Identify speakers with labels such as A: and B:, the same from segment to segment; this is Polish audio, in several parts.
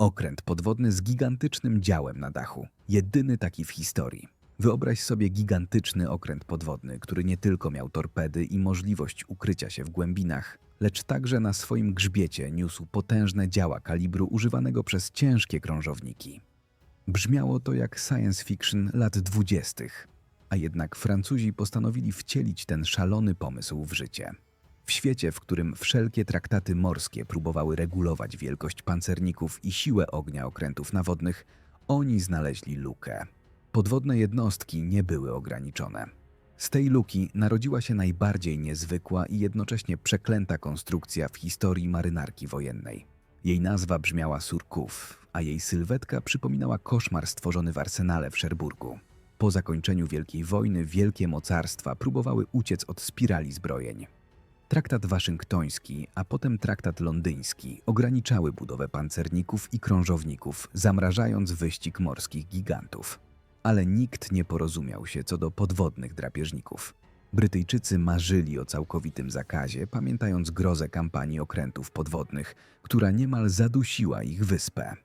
A: Okręt podwodny z gigantycznym działem na dachu. Jedyny taki w historii. Wyobraź sobie gigantyczny okręt podwodny, który nie tylko miał torpedy i możliwość ukrycia się w głębinach, lecz także na swoim grzbiecie niósł potężne działa kalibru używanego przez ciężkie krążowniki. Brzmiało to jak science fiction lat dwudziestych, a jednak Francuzi postanowili wcielić ten szalony pomysł w życie. W świecie, w którym wszelkie traktaty morskie próbowały regulować wielkość pancerników i siłę ognia okrętów nawodnych, oni znaleźli lukę. Podwodne jednostki nie były ograniczone. Z tej luki narodziła się najbardziej niezwykła i jednocześnie przeklęta konstrukcja w historii marynarki wojennej. Jej nazwa brzmiała Surków, a jej sylwetka przypominała koszmar stworzony w arsenale w Szerburgu. Po zakończeniu Wielkiej Wojny wielkie mocarstwa próbowały uciec od spirali zbrojeń. Traktat waszyngtoński, a potem traktat londyński ograniczały budowę pancerników i krążowników, zamrażając wyścig morskich gigantów. Ale nikt nie porozumiał się co do podwodnych drapieżników. Brytyjczycy marzyli o całkowitym zakazie, pamiętając grozę kampanii okrętów podwodnych, która niemal zadusiła ich wyspę.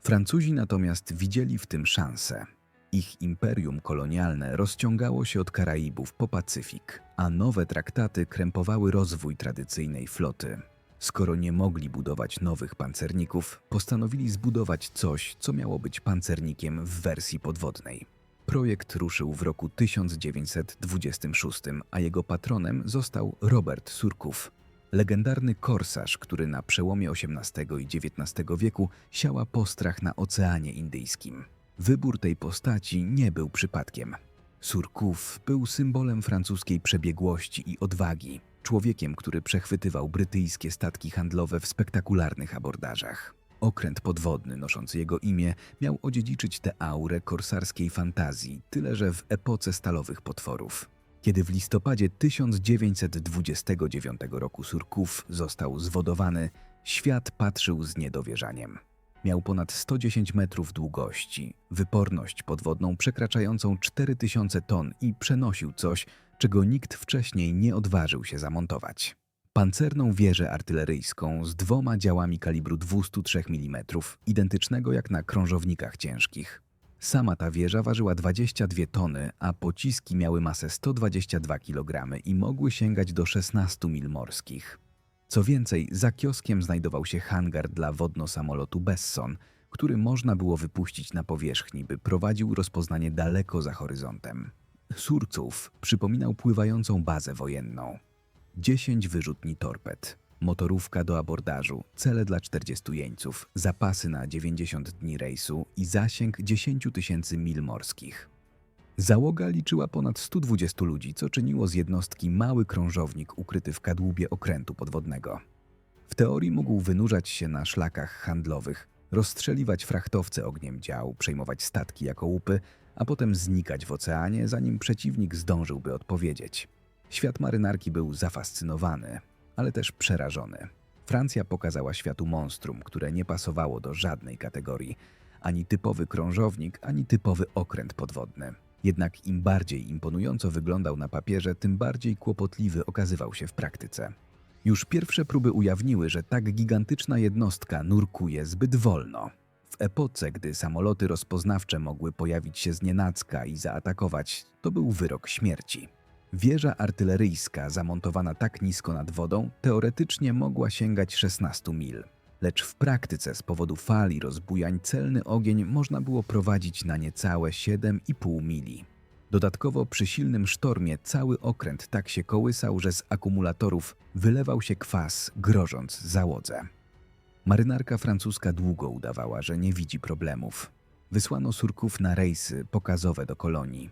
A: Francuzi natomiast widzieli w tym szansę. Ich imperium kolonialne rozciągało się od Karaibów po Pacyfik, a nowe traktaty krępowały rozwój tradycyjnej floty. Skoro nie mogli budować nowych pancerników, postanowili zbudować coś, co miało być pancernikiem w wersji podwodnej. Projekt ruszył w roku 1926, a jego patronem został Robert Surków, legendarny korsarz, który na przełomie XVIII i XIX wieku siała postrach na Oceanie Indyjskim. Wybór tej postaci nie był przypadkiem. Surków był symbolem francuskiej przebiegłości i odwagi, człowiekiem, który przechwytywał brytyjskie statki handlowe w spektakularnych abordażach. Okręt podwodny noszący jego imię miał odziedziczyć tę aurę korsarskiej fantazji, tyle że w epoce stalowych potworów. Kiedy w listopadzie 1929 roku Surków został zwodowany, świat patrzył z niedowierzaniem. Miał ponad 110 metrów długości, wyporność podwodną przekraczającą 4000 ton i przenosił coś, czego nikt wcześniej nie odważył się zamontować. Pancerną wieżę artyleryjską z dwoma działami kalibru 203 mm, identycznego jak na krążownikach ciężkich. Sama ta wieża ważyła 22 tony, a pociski miały masę 122 kg i mogły sięgać do 16 mil morskich. Co więcej, za kioskiem znajdował się hangar dla wodno-samolotu Besson, który można było wypuścić na powierzchni, by prowadził rozpoznanie daleko za horyzontem. Surców przypominał pływającą bazę wojenną. 10 wyrzutni torped, motorówka do abordażu, cele dla 40 jeńców, zapasy na 90 dni rejsu i zasięg 10 tysięcy mil morskich. Załoga liczyła ponad 120 ludzi, co czyniło z jednostki mały krążownik ukryty w kadłubie okrętu podwodnego. W teorii mógł wynurzać się na szlakach handlowych, rozstrzeliwać frachtowce ogniem dział, przejmować statki jako łupy, a potem znikać w oceanie, zanim przeciwnik zdążyłby odpowiedzieć. Świat marynarki był zafascynowany, ale też przerażony. Francja pokazała światu monstrum, które nie pasowało do żadnej kategorii, ani typowy krążownik, ani typowy okręt podwodny. Jednak im bardziej imponująco wyglądał na papierze, tym bardziej kłopotliwy okazywał się w praktyce. Już pierwsze próby ujawniły, że tak gigantyczna jednostka nurkuje zbyt wolno. W epoce, gdy samoloty rozpoznawcze mogły pojawić się znienacka i zaatakować, to był wyrok śmierci. Wieża artyleryjska, zamontowana tak nisko nad wodą, teoretycznie mogła sięgać 16 mil. Lecz w praktyce z powodu fal i rozbujań celny ogień można było prowadzić na niecałe 7,5 mili. Dodatkowo przy silnym sztormie cały okręt tak się kołysał, że z akumulatorów wylewał się kwas, grożąc załodze. Marynarka francuska długo udawała, że nie widzi problemów. Wysłano surków na rejsy pokazowe do kolonii.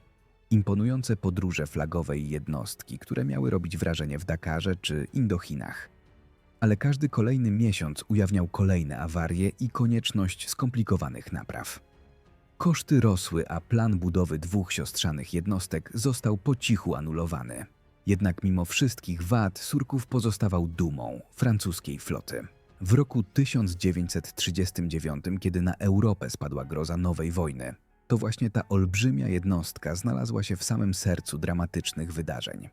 A: Imponujące podróże flagowej jednostki, które miały robić wrażenie w Dakarze czy Indochinach. Ale każdy kolejny miesiąc ujawniał kolejne awarie i konieczność skomplikowanych napraw. Koszty rosły, a plan budowy dwóch siostrzanych jednostek został po cichu anulowany. Jednak mimo wszystkich wad Surków pozostawał dumą francuskiej floty. W roku 1939, kiedy na Europę spadła groza nowej wojny, to właśnie ta olbrzymia jednostka znalazła się w samym sercu dramatycznych wydarzeń.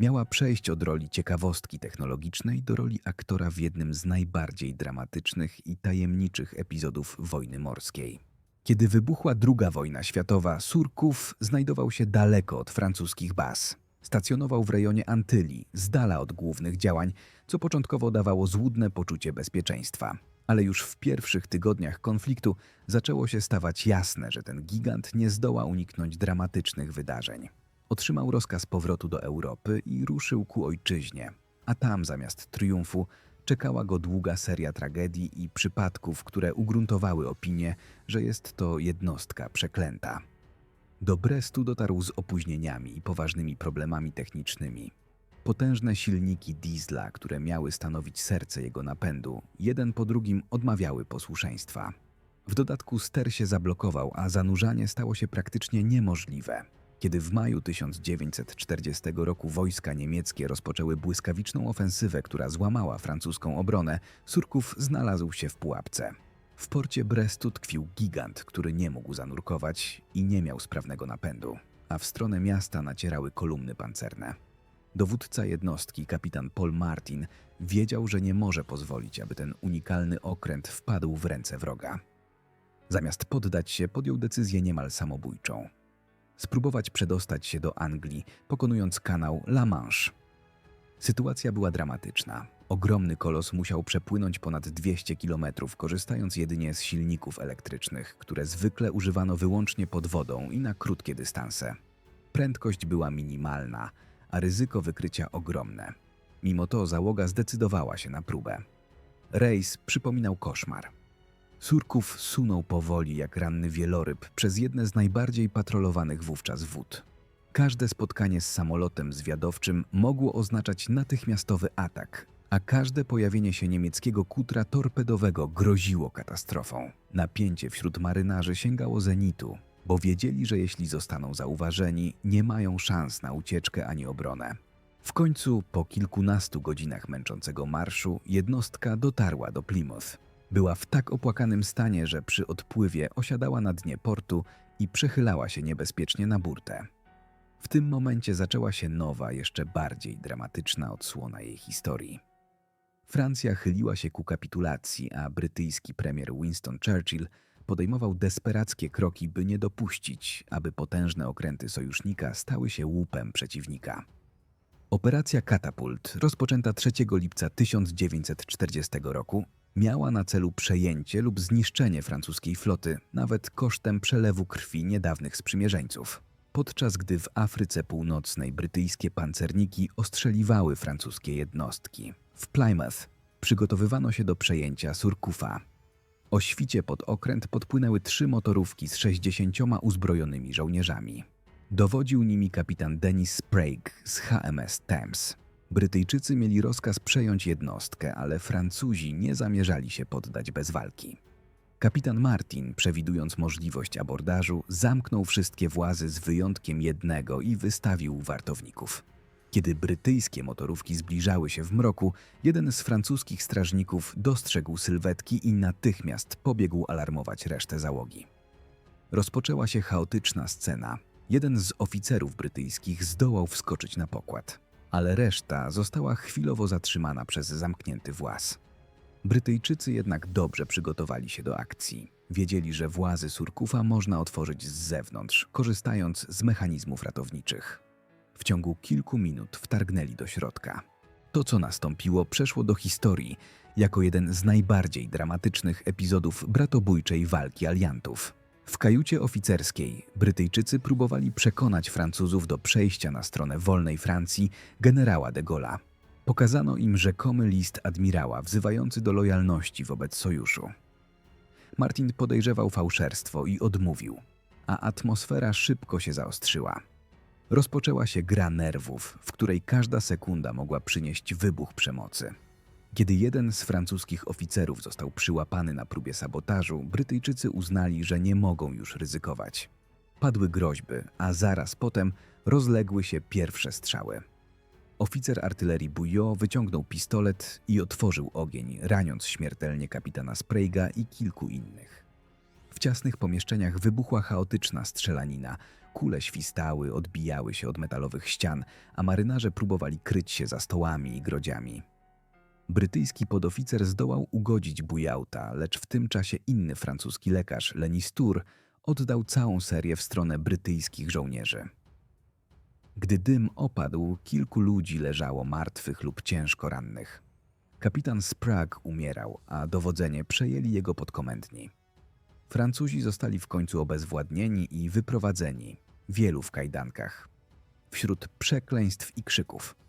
A: Miała przejść od roli ciekawostki technologicznej do roli aktora w jednym z najbardziej dramatycznych i tajemniczych epizodów wojny morskiej. Kiedy wybuchła II wojna światowa, Surków znajdował się daleko od francuskich baz. Stacjonował w rejonie Antylii, z dala od głównych działań, co początkowo dawało złudne poczucie bezpieczeństwa. Ale już w pierwszych tygodniach konfliktu zaczęło się stawać jasne, że ten gigant nie zdoła uniknąć dramatycznych wydarzeń. Otrzymał rozkaz powrotu do Europy i ruszył ku ojczyźnie, a tam zamiast triumfu czekała go długa seria tragedii i przypadków, które ugruntowały opinię, że jest to jednostka przeklęta. Do Brestu dotarł z opóźnieniami i poważnymi problemami technicznymi. Potężne silniki diesla, które miały stanowić serce jego napędu, jeden po drugim odmawiały posłuszeństwa. W dodatku ster się zablokował, a zanurzanie stało się praktycznie niemożliwe. Kiedy w maju 1940 roku wojska niemieckie rozpoczęły błyskawiczną ofensywę, która złamała francuską obronę, Surków znalazł się w pułapce. W porcie Brestu tkwił gigant, który nie mógł zanurkować i nie miał sprawnego napędu, a w stronę miasta nacierały kolumny pancerne. Dowódca jednostki, kapitan Paul Martin, wiedział, że nie może pozwolić, aby ten unikalny okręt wpadł w ręce wroga. Zamiast poddać się, podjął decyzję niemal samobójczą. Spróbować przedostać się do Anglii, pokonując kanał La Manche. Sytuacja była dramatyczna. Ogromny kolos musiał przepłynąć ponad 200 kilometrów, korzystając jedynie z silników elektrycznych, które zwykle używano wyłącznie pod wodą i na krótkie dystanse. Prędkość była minimalna, a ryzyko wykrycia ogromne. Mimo to załoga zdecydowała się na próbę. Rejs przypominał koszmar. Surków sunął powoli jak ranny wieloryb przez jedne z najbardziej patrolowanych wówczas wód. Każde spotkanie z samolotem zwiadowczym mogło oznaczać natychmiastowy atak, a każde pojawienie się niemieckiego kutra torpedowego groziło katastrofą. Napięcie wśród marynarzy sięgało zenitu, bo wiedzieli, że jeśli zostaną zauważeni, nie mają szans na ucieczkę ani obronę. W końcu, po kilkunastu godzinach męczącego marszu, jednostka dotarła do Plymouth. Była w tak opłakanym stanie, że przy odpływie osiadała na dnie portu i przechylała się niebezpiecznie na burtę. W tym momencie zaczęła się nowa, jeszcze bardziej dramatyczna odsłona jej historii. Francja chyliła się ku kapitulacji, a brytyjski premier Winston Churchill podejmował desperackie kroki, by nie dopuścić, aby potężne okręty sojusznika stały się łupem przeciwnika. Operacja Katapult, rozpoczęta 3 lipca 1940 roku, miała na celu przejęcie lub zniszczenie francuskiej floty, nawet kosztem przelewu krwi niedawnych sprzymierzeńców. Podczas gdy w Afryce Północnej brytyjskie pancerniki ostrzeliwały francuskie jednostki. W Plymouth przygotowywano się do przejęcia Surkufa. O świcie pod okręt podpłynęły trzy motorówki z 60 uzbrojonymi żołnierzami. Dowodził nimi kapitan Dennis Sprague z HMS Thames. Brytyjczycy mieli rozkaz przejąć jednostkę, ale Francuzi nie zamierzali się poddać bez walki. Kapitan Martin, przewidując możliwość abordażu, zamknął wszystkie włazy z wyjątkiem jednego i wystawił wartowników. Kiedy brytyjskie motorówki zbliżały się w mroku, jeden z francuskich strażników dostrzegł sylwetki i natychmiast pobiegł alarmować resztę załogi. Rozpoczęła się chaotyczna scena. Jeden z oficerów brytyjskich zdołał wskoczyć na pokład, ale reszta została chwilowo zatrzymana przez zamknięty właz. Brytyjczycy jednak dobrze przygotowali się do akcji. Wiedzieli, że włazy Surkufa można otworzyć z zewnątrz, korzystając z mechanizmów ratowniczych. W ciągu kilku minut wtargnęli do środka. To, co nastąpiło, przeszło do historii jako jeden z najbardziej dramatycznych epizodów bratobójczej walki aliantów. W kajucie oficerskiej Brytyjczycy próbowali przekonać Francuzów do przejścia na stronę wolnej Francji generała de Gaulle'a. Pokazano im rzekomy list admirała wzywający do lojalności wobec sojuszu. Martin podejrzewał fałszerstwo i odmówił, a atmosfera szybko się zaostrzyła. Rozpoczęła się gra nerwów, w której każda sekunda mogła przynieść wybuch przemocy. Kiedy jeden z francuskich oficerów został przyłapany na próbie sabotażu, Brytyjczycy uznali, że nie mogą już ryzykować. Padły groźby, a zaraz potem rozległy się pierwsze strzały. Oficer artylerii Bouillot wyciągnął pistolet i otworzył ogień, raniąc śmiertelnie kapitana Sprayga i kilku innych. W ciasnych pomieszczeniach wybuchła chaotyczna strzelanina, Kule świstały, odbijały się od metalowych ścian, a marynarze próbowali kryć się za stołami i grodziami. Brytyjski podoficer zdołał ugodzić Bujauta, lecz w tym czasie inny francuski lekarz, Lenis Tour, oddał całą serię w stronę brytyjskich żołnierzy. Gdy dym opadł, kilku ludzi leżało martwych lub ciężko rannych. Kapitan Sprague umierał, a dowodzenie przejęli jego podkomendni. Francuzi zostali w końcu obezwładnieni i wyprowadzeni, wielu w kajdankach. Wśród przekleństw i krzyków.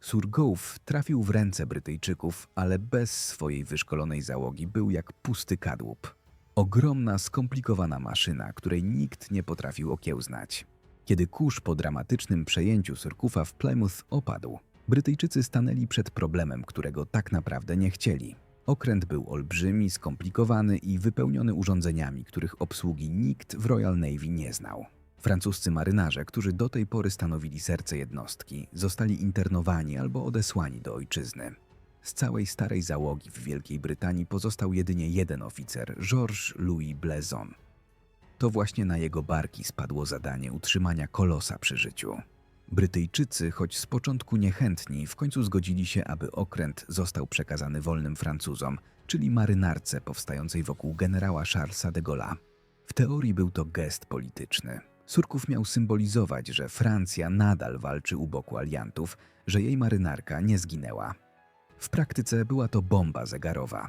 A: Surgouf trafił w ręce Brytyjczyków, ale bez swojej wyszkolonej załogi był jak pusty kadłub. Ogromna, skomplikowana maszyna, której nikt nie potrafił okiełznać. Kiedy kurz po dramatycznym przejęciu Surkufa w Plymouth opadł, Brytyjczycy stanęli przed problemem, którego tak naprawdę nie chcieli. Okręt był olbrzymi, skomplikowany i wypełniony urządzeniami, których obsługi nikt w Royal Navy nie znał. Francuscy marynarze, którzy do tej pory stanowili serce jednostki, zostali internowani albo odesłani do ojczyzny. Z całej starej załogi w Wielkiej Brytanii pozostał jedynie jeden oficer, Georges Louis Blaison. To właśnie na jego barki spadło zadanie utrzymania kolosa przy życiu. Brytyjczycy, choć z początku niechętni, w końcu zgodzili się, aby okręt został przekazany wolnym Francuzom, czyli marynarce powstającej wokół generała Charlesa de Gaulle'a. W teorii był to gest polityczny. Surków miał symbolizować, że Francja nadal walczy u boku aliantów, że jej marynarka nie zginęła. W praktyce była to bomba zegarowa.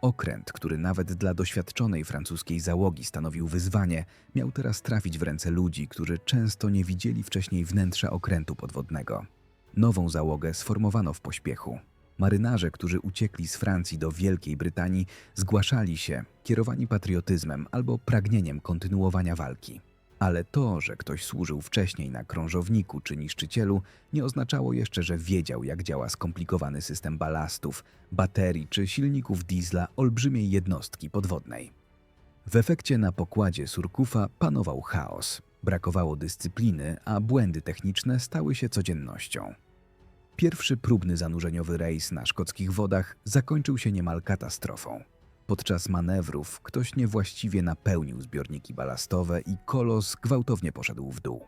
A: Okręt, który nawet dla doświadczonej francuskiej załogi stanowił wyzwanie, miał teraz trafić w ręce ludzi, którzy często nie widzieli wcześniej wnętrza okrętu podwodnego. Nową załogę sformowano w pośpiechu. Marynarze, którzy uciekli z Francji do Wielkiej Brytanii, zgłaszali się, kierowani patriotyzmem albo pragnieniem kontynuowania walki. Ale to, że ktoś służył wcześniej na krążowniku czy niszczycielu, nie oznaczało jeszcze, że wiedział, jak działa skomplikowany system balastów, baterii czy silników diesla olbrzymiej jednostki podwodnej. W efekcie na pokładzie Surkufa panował chaos. Brakowało dyscypliny, a błędy techniczne stały się codziennością. Pierwszy próbny zanurzeniowy rejs na szkockich wodach zakończył się niemal katastrofą. Podczas manewrów ktoś niewłaściwie napełnił zbiorniki balastowe i kolos gwałtownie poszedł w dół.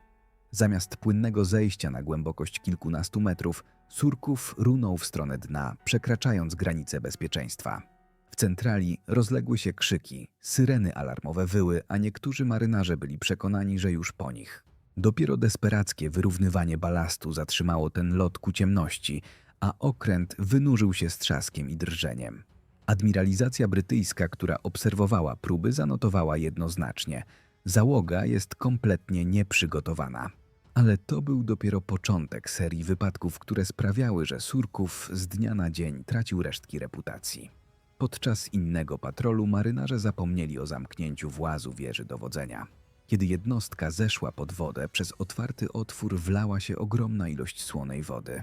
A: Zamiast płynnego zejścia na głębokość kilkunastu metrów, Surków runął w stronę dna, przekraczając granice bezpieczeństwa. W centrali rozległy się krzyki, syreny alarmowe wyły, a niektórzy marynarze byli przekonani, że już po nich. Dopiero desperackie wyrównywanie balastu zatrzymało ten lot ku ciemności, a okręt wynurzył się z trzaskiem i drżeniem. Admiralizacja brytyjska, która obserwowała próby, zanotowała jednoznacznie: załoga jest kompletnie nieprzygotowana. Ale to był dopiero początek serii wypadków, które sprawiały, że Surków z dnia na dzień tracił resztki reputacji. Podczas innego patrolu marynarze zapomnieli o zamknięciu włazu wieży dowodzenia. Kiedy jednostka zeszła pod wodę, przez otwarty otwór wlała się ogromna ilość słonej wody.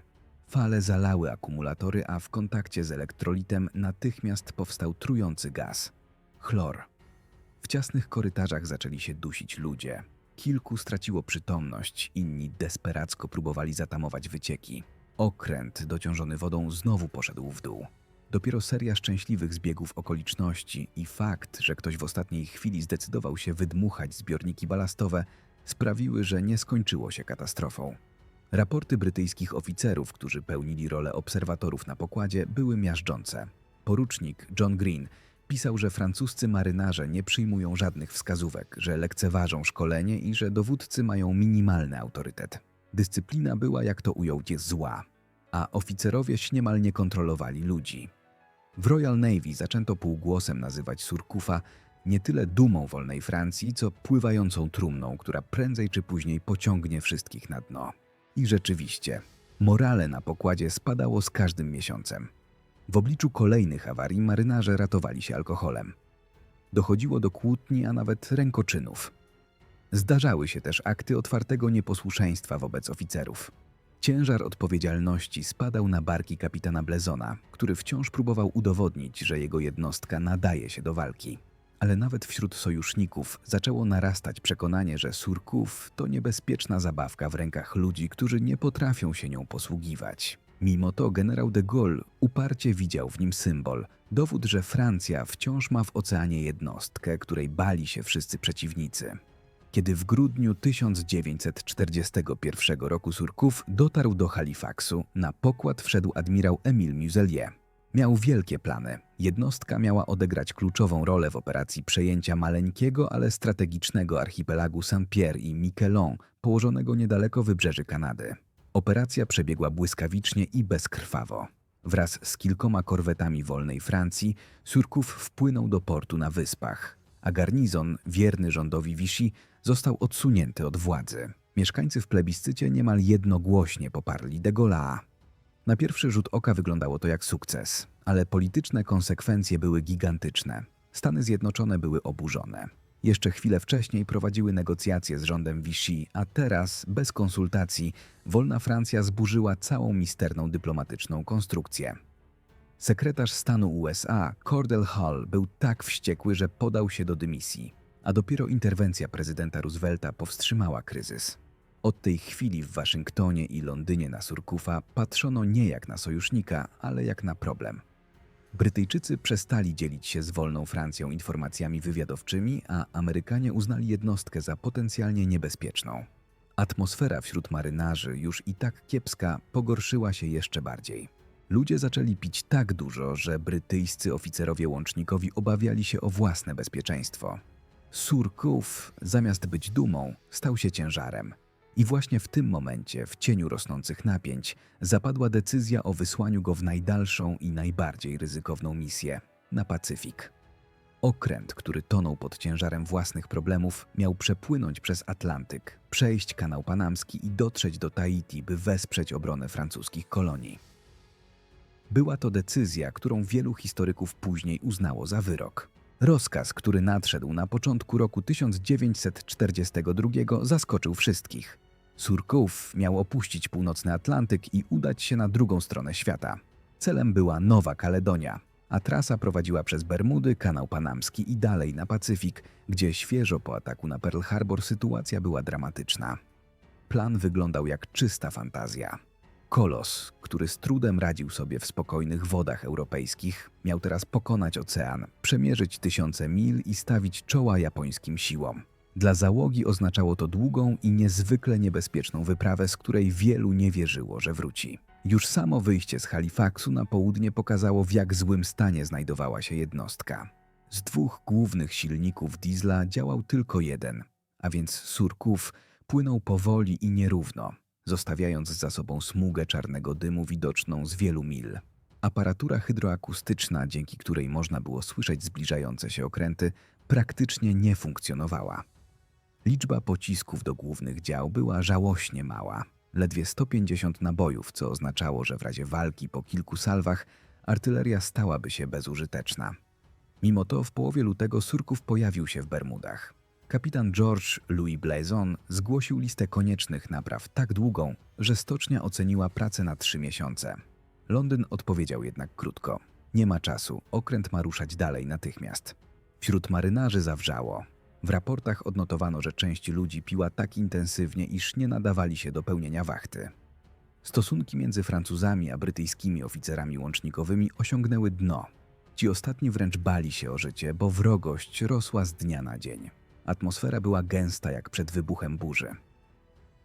A: Fale zalały akumulatory, a w kontakcie z elektrolitem natychmiast powstał trujący gaz chlor. W ciasnych korytarzach zaczęli się dusić ludzie. Kilku straciło przytomność, inni desperacko próbowali zatamować wycieki. Okręt dociążony wodą znowu poszedł w dół. Dopiero seria szczęśliwych zbiegów okoliczności i fakt, że ktoś w ostatniej chwili zdecydował się wydmuchać zbiorniki balastowe, sprawiły, że nie skończyło się katastrofą. Raporty brytyjskich oficerów, którzy pełnili rolę obserwatorów na pokładzie, były miażdżące. Porucznik John Green pisał, że francuscy marynarze nie przyjmują żadnych wskazówek, że lekceważą szkolenie i że dowódcy mają minimalny autorytet. Dyscyplina była, jak to ujął, zła, a oficerowie niemal nie kontrolowali ludzi. W Royal Navy zaczęto półgłosem nazywać Surkufa nie tyle dumą wolnej Francji, co pływającą trumną, która prędzej czy później pociągnie wszystkich na dno. I rzeczywiście, morale na pokładzie spadało z każdym miesiącem. W obliczu kolejnych awarii marynarze ratowali się alkoholem. Dochodziło do kłótni, a nawet rękoczynów. Zdarzały się też akty otwartego nieposłuszeństwa wobec oficerów. Ciężar odpowiedzialności spadał na barki kapitana Blezona, który wciąż próbował udowodnić, że jego jednostka nadaje się do walki ale nawet wśród sojuszników zaczęło narastać przekonanie, że Surków to niebezpieczna zabawka w rękach ludzi, którzy nie potrafią się nią posługiwać. Mimo to generał de Gaulle uparcie widział w nim symbol, dowód, że Francja wciąż ma w oceanie jednostkę, której bali się wszyscy przeciwnicy. kiedy w grudniu 1941 roku Surków dotarł do Halifaxu, na pokład wszedł admirał Emile Muselier. Miał wielkie plany. Jednostka miała odegrać kluczową rolę w operacji przejęcia maleńkiego, ale strategicznego archipelagu Saint-Pierre i Miquelon, położonego niedaleko wybrzeży Kanady. Operacja przebiegła błyskawicznie i bezkrwawo. Wraz z kilkoma korwetami wolnej Francji, Surków wpłynął do portu na wyspach, a garnizon, wierny rządowi Vichy, został odsunięty od władzy. Mieszkańcy w plebiscycie niemal jednogłośnie poparli de Gaulle'a. Na pierwszy rzut oka wyglądało to jak sukces, ale polityczne konsekwencje były gigantyczne. Stany Zjednoczone były oburzone. Jeszcze chwilę wcześniej prowadziły negocjacje z rządem Vichy, a teraz, bez konsultacji, wolna Francja zburzyła całą misterną dyplomatyczną konstrukcję. Sekretarz stanu USA, Cordell Hull, był tak wściekły, że podał się do dymisji, a dopiero interwencja prezydenta Roosevelta powstrzymała kryzys. Od tej chwili w Waszyngtonie i Londynie na Surkufa patrzono nie jak na sojusznika, ale jak na problem. Brytyjczycy przestali dzielić się z wolną Francją informacjami wywiadowczymi, a Amerykanie uznali jednostkę za potencjalnie niebezpieczną. Atmosfera wśród marynarzy, już i tak kiepska, pogorszyła się jeszcze bardziej. Ludzie zaczęli pić tak dużo, że brytyjscy oficerowie łącznikowi obawiali się o własne bezpieczeństwo. Surków, zamiast być dumą, stał się ciężarem. I właśnie w tym momencie, w cieniu rosnących napięć, zapadła decyzja o wysłaniu go w najdalszą i najbardziej ryzykowną misję na Pacyfik. Okręt, który tonął pod ciężarem własnych problemów, miał przepłynąć przez Atlantyk, przejść kanał panamski i dotrzeć do Tahiti, by wesprzeć obronę francuskich kolonii. Była to decyzja, którą wielu historyków później uznało za wyrok. Rozkaz, który nadszedł na początku roku 1942, zaskoczył wszystkich. Surków miał opuścić północny Atlantyk i udać się na drugą stronę świata. Celem była Nowa Kaledonia, a trasa prowadziła przez Bermudy, kanał panamski i dalej na Pacyfik, gdzie świeżo po ataku na Pearl Harbor sytuacja była dramatyczna. Plan wyglądał jak czysta fantazja. Kolos, który z trudem radził sobie w spokojnych wodach europejskich, miał teraz pokonać ocean, przemierzyć tysiące mil i stawić czoła japońskim siłom. Dla załogi oznaczało to długą i niezwykle niebezpieczną wyprawę, z której wielu nie wierzyło, że wróci. Już samo wyjście z Halifaxu na południe pokazało, w jak złym stanie znajdowała się jednostka. Z dwóch głównych silników diesla działał tylko jeden, a więc Surków płynął powoli i nierówno, zostawiając za sobą smugę czarnego dymu widoczną z wielu mil. Aparatura hydroakustyczna, dzięki której można było słyszeć zbliżające się okręty, praktycznie nie funkcjonowała. Liczba pocisków do głównych dział była żałośnie mała, ledwie 150 nabojów, co oznaczało, że w razie walki po kilku salwach artyleria stałaby się bezużyteczna. Mimo to w połowie lutego Surków pojawił się w Bermudach. Kapitan George Louis Blazon zgłosił listę koniecznych napraw tak długą, że stocznia oceniła pracę na trzy miesiące. Londyn odpowiedział jednak krótko. Nie ma czasu, okręt ma ruszać dalej natychmiast. Wśród marynarzy zawrzało. W raportach odnotowano, że część ludzi piła tak intensywnie, iż nie nadawali się do pełnienia wachty. Stosunki między Francuzami a brytyjskimi oficerami łącznikowymi osiągnęły dno. Ci ostatni wręcz bali się o życie, bo wrogość rosła z dnia na dzień. Atmosfera była gęsta jak przed wybuchem burzy.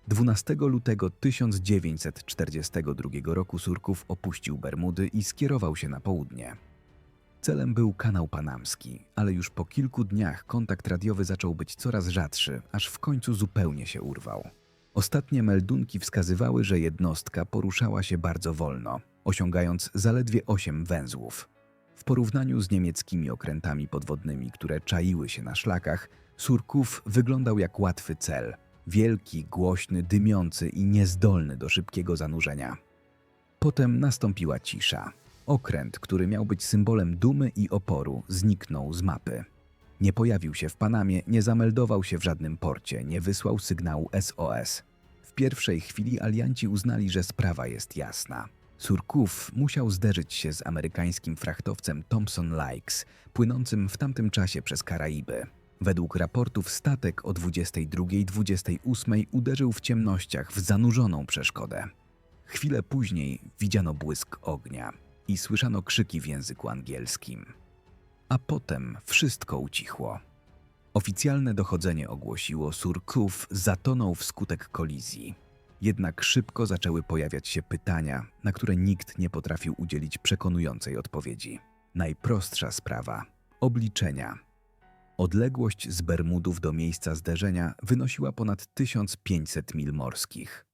A: 12 lutego 1942 roku Surków opuścił Bermudy i skierował się na południe. Celem był kanał panamski, ale już po kilku dniach kontakt radiowy zaczął być coraz rzadszy, aż w końcu zupełnie się urwał. Ostatnie meldunki wskazywały, że jednostka poruszała się bardzo wolno, osiągając zaledwie 8 węzłów. W porównaniu z niemieckimi okrętami podwodnymi, które czaiły się na szlakach, Surków wyglądał jak łatwy cel. Wielki, głośny, dymiący i niezdolny do szybkiego zanurzenia. Potem nastąpiła cisza. Okręt, który miał być symbolem dumy i oporu, zniknął z mapy. Nie pojawił się w Panamie, nie zameldował się w żadnym porcie, nie wysłał sygnału SOS. W pierwszej chwili alianci uznali, że sprawa jest jasna. Surków musiał zderzyć się z amerykańskim frachtowcem Thompson Likes, płynącym w tamtym czasie przez Karaiby. Według raportów statek o 22.28 uderzył w ciemnościach w zanurzoną przeszkodę. Chwilę później widziano błysk ognia i słyszano krzyki w języku angielskim. A potem wszystko ucichło. Oficjalne dochodzenie ogłosiło, Surków zatonął wskutek kolizji. Jednak szybko zaczęły pojawiać się pytania, na które nikt nie potrafił udzielić przekonującej odpowiedzi. Najprostsza sprawa obliczenia. Odległość z Bermudów do miejsca zderzenia wynosiła ponad 1500 mil morskich.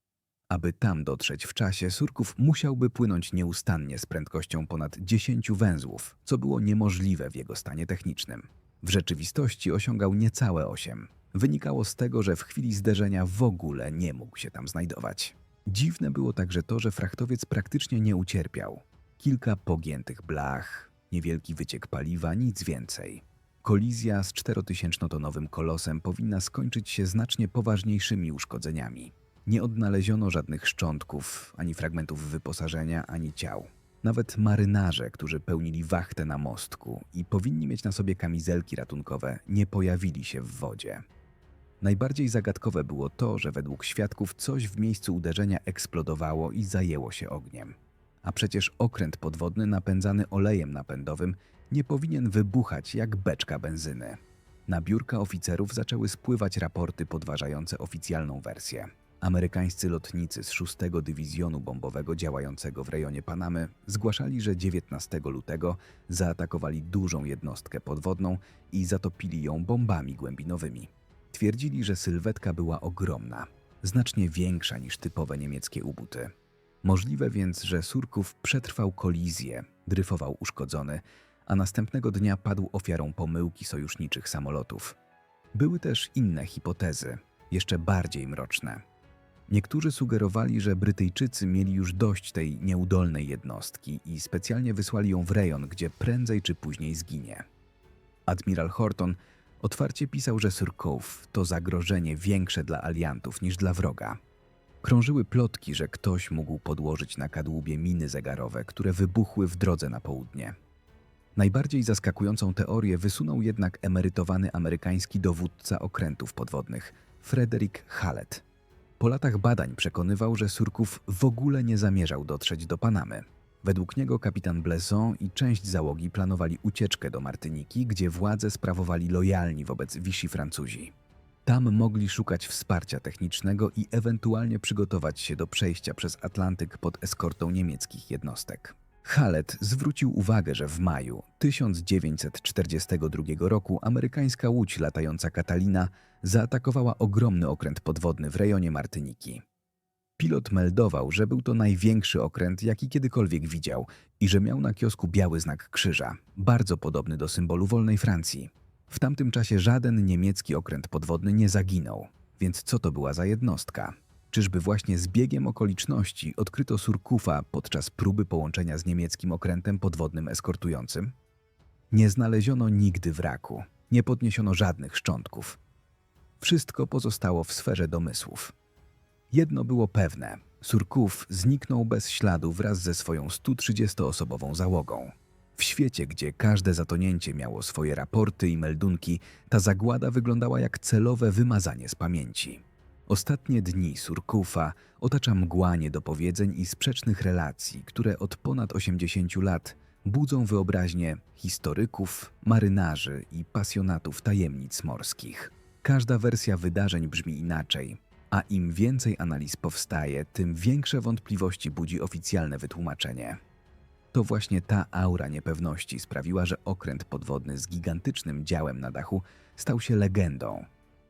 A: Aby tam dotrzeć w czasie, Surków musiałby płynąć nieustannie z prędkością ponad 10 węzłów, co było niemożliwe w jego stanie technicznym. W rzeczywistości osiągał niecałe 8. Wynikało z tego, że w chwili zderzenia w ogóle nie mógł się tam znajdować. Dziwne było także to, że frachtowiec praktycznie nie ucierpiał. Kilka pogiętych blach, niewielki wyciek paliwa, nic więcej. Kolizja z 4000-tonowym kolosem powinna skończyć się znacznie poważniejszymi uszkodzeniami. Nie odnaleziono żadnych szczątków, ani fragmentów wyposażenia, ani ciał. Nawet marynarze, którzy pełnili wachtę na mostku i powinni mieć na sobie kamizelki ratunkowe, nie pojawili się w wodzie. Najbardziej zagadkowe było to, że według świadków coś w miejscu uderzenia eksplodowało i zajęło się ogniem. A przecież okręt podwodny napędzany olejem napędowym nie powinien wybuchać jak beczka benzyny. Na biurka oficerów zaczęły spływać raporty podważające oficjalną wersję. Amerykańscy lotnicy z 6 Dywizjonu Bombowego działającego w rejonie Panamy zgłaszali, że 19 lutego zaatakowali dużą jednostkę podwodną i zatopili ją bombami głębinowymi. Twierdzili, że sylwetka była ogromna, znacznie większa niż typowe niemieckie ubuty. Możliwe więc, że Surków przetrwał kolizję, dryfował uszkodzony, a następnego dnia padł ofiarą pomyłki sojuszniczych samolotów. Były też inne hipotezy, jeszcze bardziej mroczne. Niektórzy sugerowali, że Brytyjczycy mieli już dość tej nieudolnej jednostki i specjalnie wysłali ją w rejon, gdzie prędzej czy później zginie. Admiral Horton otwarcie pisał, że Surkow to zagrożenie większe dla aliantów niż dla wroga. Krążyły plotki, że ktoś mógł podłożyć na kadłubie miny zegarowe, które wybuchły w drodze na południe. Najbardziej zaskakującą teorię wysunął jednak emerytowany amerykański dowódca okrętów podwodnych, Frederick Hallett. Po latach badań przekonywał, że Surków w ogóle nie zamierzał dotrzeć do Panamy. Według niego kapitan Blesson i część załogi planowali ucieczkę do Martyniki, gdzie władze sprawowali lojalni wobec Vichy Francuzi. Tam mogli szukać wsparcia technicznego i ewentualnie przygotować się do przejścia przez Atlantyk pod eskortą niemieckich jednostek. Hallet zwrócił uwagę, że w maju 1942 roku amerykańska łódź latająca Catalina zaatakowała ogromny okręt podwodny w rejonie Martyniki. Pilot meldował, że był to największy okręt, jaki kiedykolwiek widział i że miał na kiosku biały znak krzyża, bardzo podobny do symbolu wolnej Francji. W tamtym czasie żaden niemiecki okręt podwodny nie zaginął, więc co to była za jednostka? Czyżby właśnie zbiegiem okoliczności odkryto Surkufa podczas próby połączenia z niemieckim okrętem podwodnym eskortującym? Nie znaleziono nigdy wraku, nie podniesiono żadnych szczątków. Wszystko pozostało w sferze domysłów. Jedno było pewne: Surkuf zniknął bez śladu wraz ze swoją 130-osobową załogą. W świecie, gdzie każde zatonięcie miało swoje raporty i meldunki, ta zagłada wyglądała jak celowe wymazanie z pamięci. Ostatnie dni Surkufa otacza mgła niedopowiedzeń i sprzecznych relacji, które od ponad 80 lat budzą wyobraźnię historyków, marynarzy i pasjonatów tajemnic morskich. Każda wersja wydarzeń brzmi inaczej, a im więcej analiz powstaje, tym większe wątpliwości budzi oficjalne wytłumaczenie. To właśnie ta aura niepewności sprawiła, że okręt podwodny z gigantycznym działem na dachu stał się legendą.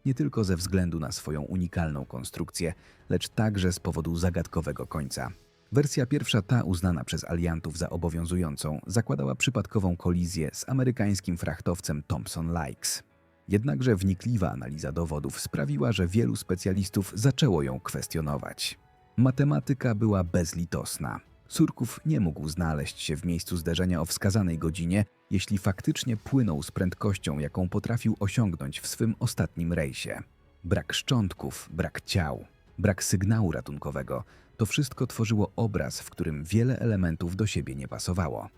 A: Nie tylko ze względu na swoją unikalną konstrukcję, lecz także z powodu zagadkowego końca. Wersja pierwsza, ta uznana przez aliantów za obowiązującą, zakładała przypadkową kolizję z amerykańskim frachtowcem Thompson Likes. Jednakże wnikliwa analiza dowodów sprawiła, że wielu specjalistów zaczęło ją kwestionować. Matematyka była bezlitosna. Surków nie mógł znaleźć się w miejscu zderzenia o wskazanej godzinie, jeśli faktycznie płynął z prędkością, jaką potrafił osiągnąć w swym ostatnim rejsie. Brak szczątków, brak ciał, brak sygnału ratunkowego to wszystko tworzyło obraz, w którym wiele elementów do siebie nie pasowało.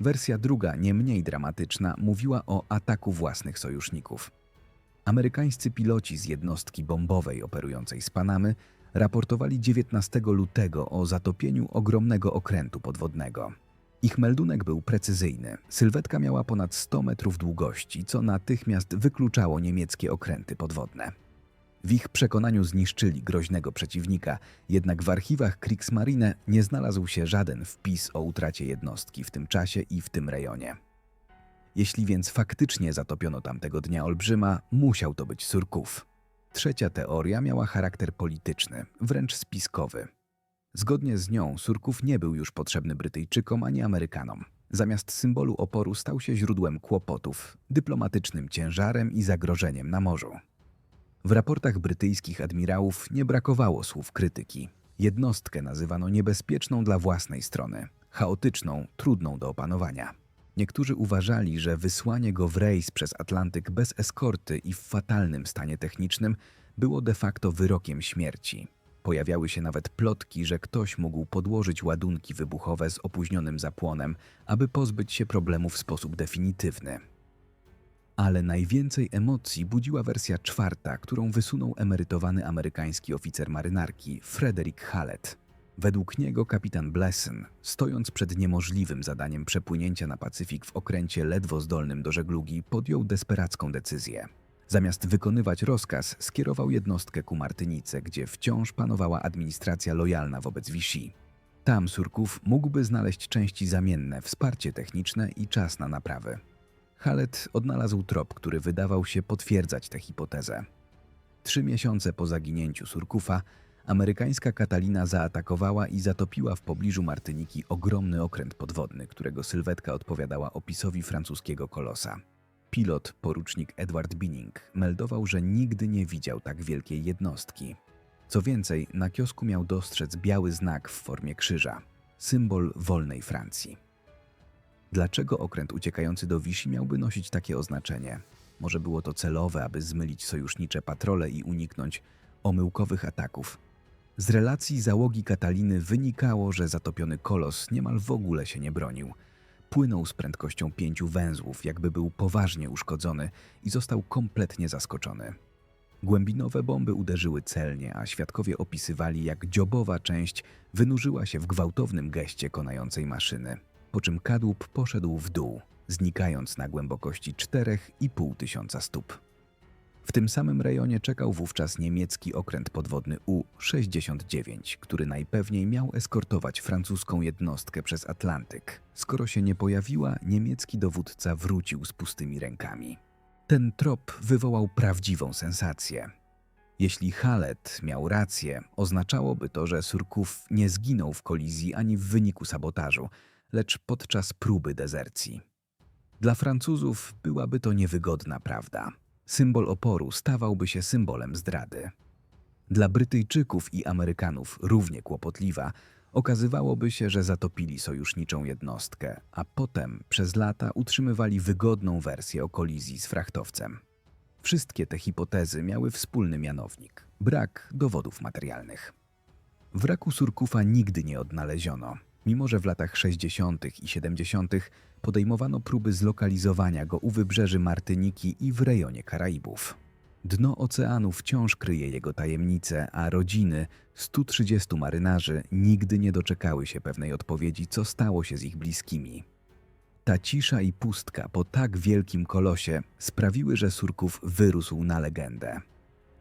A: Wersja druga, nie mniej dramatyczna, mówiła o ataku własnych sojuszników. Amerykańscy piloci z jednostki bombowej operującej z Panamy raportowali 19 lutego o zatopieniu ogromnego okrętu podwodnego. Ich meldunek był precyzyjny. Sylwetka miała ponad 100 metrów długości, co natychmiast wykluczało niemieckie okręty podwodne. W ich przekonaniu zniszczyli groźnego przeciwnika, jednak w archiwach Kriegsmarine nie znalazł się żaden wpis o utracie jednostki w tym czasie i w tym rejonie. Jeśli więc faktycznie zatopiono tamtego dnia olbrzyma, musiał to być Surków. Trzecia teoria miała charakter polityczny, wręcz spiskowy. Zgodnie z nią Surków nie był już potrzebny Brytyjczykom ani Amerykanom. Zamiast symbolu oporu stał się źródłem kłopotów, dyplomatycznym ciężarem i zagrożeniem na morzu. W raportach brytyjskich admirałów nie brakowało słów krytyki. Jednostkę nazywano niebezpieczną dla własnej strony, chaotyczną, trudną do opanowania. Niektórzy uważali, że wysłanie go w rejs przez Atlantyk bez eskorty i w fatalnym stanie technicznym było de facto wyrokiem śmierci. Pojawiały się nawet plotki, że ktoś mógł podłożyć ładunki wybuchowe z opóźnionym zapłonem, aby pozbyć się problemu w sposób definitywny. Ale najwięcej emocji budziła wersja czwarta, którą wysunął emerytowany amerykański oficer marynarki Frederick Hallett. Według niego kapitan Blesson, stojąc przed niemożliwym zadaniem przepłynięcia na Pacyfik w okręcie ledwo zdolnym do żeglugi, podjął desperacką decyzję. Zamiast wykonywać rozkaz, skierował jednostkę ku Martynice, gdzie wciąż panowała administracja lojalna wobec Vichy. Tam Surków mógłby znaleźć części zamienne, wsparcie techniczne i czas na naprawy. Hallet odnalazł trop, który wydawał się potwierdzać tę hipotezę. Trzy miesiące po zaginięciu Surkufa, amerykańska Katalina zaatakowała i zatopiła w pobliżu Martyniki ogromny okręt podwodny, którego sylwetka odpowiadała opisowi francuskiego kolosa. Pilot, porucznik Edward Binning, meldował, że nigdy nie widział tak wielkiej jednostki. Co więcej, na kiosku miał dostrzec biały znak w formie krzyża, symbol wolnej Francji. Dlaczego okręt uciekający do Vichy miałby nosić takie oznaczenie? Może było to celowe, aby zmylić sojusznicze patrole i uniknąć omyłkowych ataków. Z relacji załogi Kataliny wynikało, że zatopiony kolos niemal w ogóle się nie bronił. Płynął z prędkością pięciu węzłów, jakby był poważnie uszkodzony i został kompletnie zaskoczony. Głębinowe bomby uderzyły celnie, a świadkowie opisywali, jak dziobowa część wynurzyła się w gwałtownym geście konającej maszyny, po czym kadłub poszedł w dół, znikając na głębokości 4,5 tysiąca stóp. W tym samym rejonie czekał wówczas niemiecki okręt podwodny U-69, który najpewniej miał eskortować francuską jednostkę przez Atlantyk. Skoro się nie pojawiła, niemiecki dowódca wrócił z pustymi rękami. Ten trop wywołał prawdziwą sensację. Jeśli Hallet miał rację, oznaczałoby to, że Surków nie zginął w kolizji ani w wyniku sabotażu, lecz podczas próby dezercji. Dla Francuzów byłaby to niewygodna prawda. Symbol oporu stawałby się symbolem zdrady. Dla Brytyjczyków i Amerykanów równie kłopotliwa okazywałoby się, że zatopili sojuszniczą jednostkę, a potem przez lata utrzymywali wygodną wersję o kolizji z frachtowcem. Wszystkie te hipotezy miały wspólny mianownik brak dowodów materialnych. Wraku Surkufa nigdy nie odnaleziono, mimo że w latach 60. i 70. podejmowano próby zlokalizowania go u wybrzeży Martyniki i w rejonie Karaibów. Dno oceanu wciąż kryje jego tajemnice, a rodziny 130 marynarzy nigdy nie doczekały się pewnej odpowiedzi, co stało się z ich bliskimi. Ta cisza i pustka po tak wielkim kolosie sprawiły, że Surków wyrósł na legendę.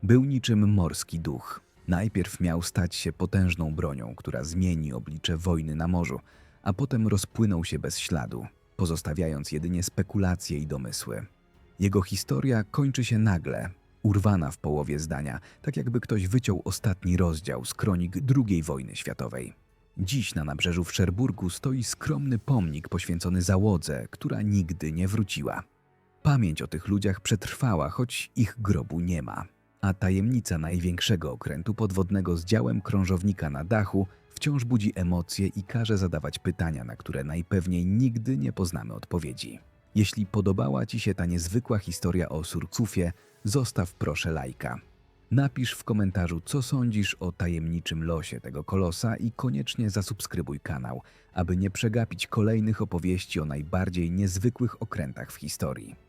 A: Był niczym morski duch. Najpierw miał stać się potężną bronią, która zmieni oblicze wojny na morzu, a potem rozpłynął się bez śladu, pozostawiając jedynie spekulacje i domysły. Jego historia kończy się nagle, urwana w połowie zdania, tak jakby ktoś wyciął ostatni rozdział z kronik II wojny światowej. Dziś na nabrzeżu w Szerburgu stoi skromny pomnik poświęcony załodze, która nigdy nie wróciła. Pamięć o tych ludziach przetrwała, choć ich grobu nie ma. A tajemnica największego okrętu podwodnego z działem krążownika na dachu wciąż budzi emocje i każe zadawać pytania, na które najpewniej nigdy nie poznamy odpowiedzi. Jeśli podobała Ci się ta niezwykła historia o Surkufie, zostaw proszę lajka. Napisz w komentarzu, co sądzisz o tajemniczym losie tego kolosa i koniecznie zasubskrybuj kanał, aby nie przegapić kolejnych opowieści o najbardziej niezwykłych okrętach w historii.